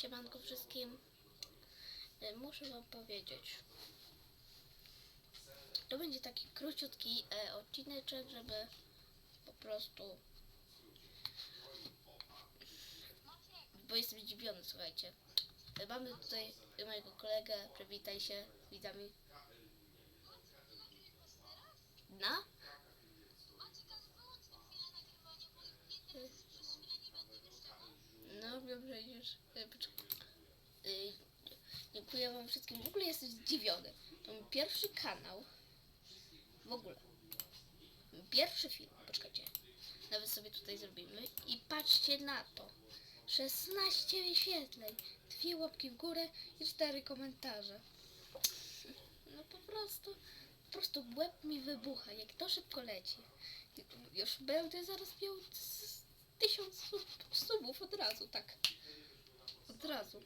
Siemanko wszystkim. E, Muszę wam powiedzieć. To będzie taki króciutki e, odcineczek, żeby po prostu... Bo jestem zdziwiony, słuchajcie. E, Mamy tutaj mojego kolegę, przywitaj się widzami. Na? E. Y, Dziękuję wam wszystkim. W ogóle jestem zdziwiony. To mój pierwszy kanał. W ogóle. Pierwszy film. Poczekajcie. Nawet sobie tutaj zrobimy. I patrzcie na to. 16 wyświetleń. Dwie łapki w górę i cztery komentarze. No po prostu. Po prostu łeb mi wybucha. Jak to szybko leci. Już będę zaraz miał tysiąc sub, subów od razu, tak. Od razu.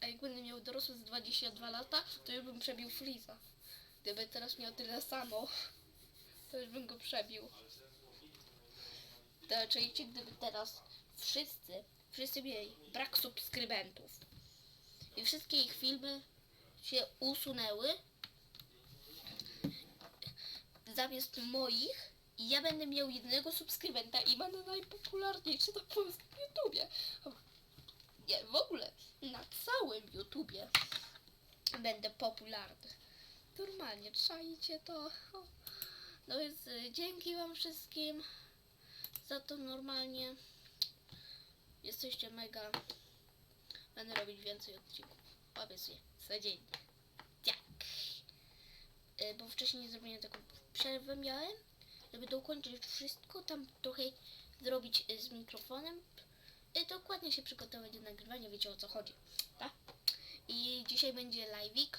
A jak będę miał dorosły z 22 lata, to już bym przebił Freeza. Gdyby teraz miał tyle samo, to już bym go przebił. Czujecie, gdyby teraz wszyscy, wszyscy mieli brak subskrybentów i wszystkie ich filmy się usunęły zamiast moich i ja będę miał jednego subskrybenta i będę najpopularniejszy na polskim YouTubie. Nie, w ogóle na całym YouTubie będę popularny. Normalnie, czajcie to. No więc y, dzięki wam wszystkim za to normalnie. Jesteście mega. Będę robić więcej odcinków. Obiecuję. Codziennie. Tak. Y, Bo wcześniej nie zrobiłem taką przerwę miałem, żeby dokończyć wszystko, tam trochę zrobić y, z mikrofonem. Y, Dokładnie się przygotować do nagrywania, wiecie o co chodzi, tak? I dzisiaj będzie live'ik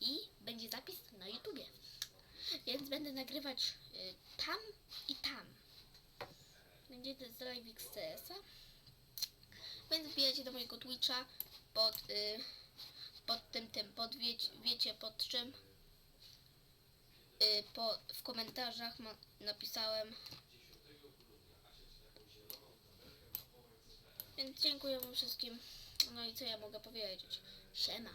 i będzie zapis na YouTubie. Więc będę nagrywać y, tam i tam. Będzie to z live'ik z CS-a. Więc wbijajcie do mojego Twitcha pod, y, pod tym, tym, pod wiecie, wiecie pod czym. Y, po, w komentarzach ma, napisałem. Więc dziękuję wam wszystkim. No i co ja mogę powiedzieć? Siema.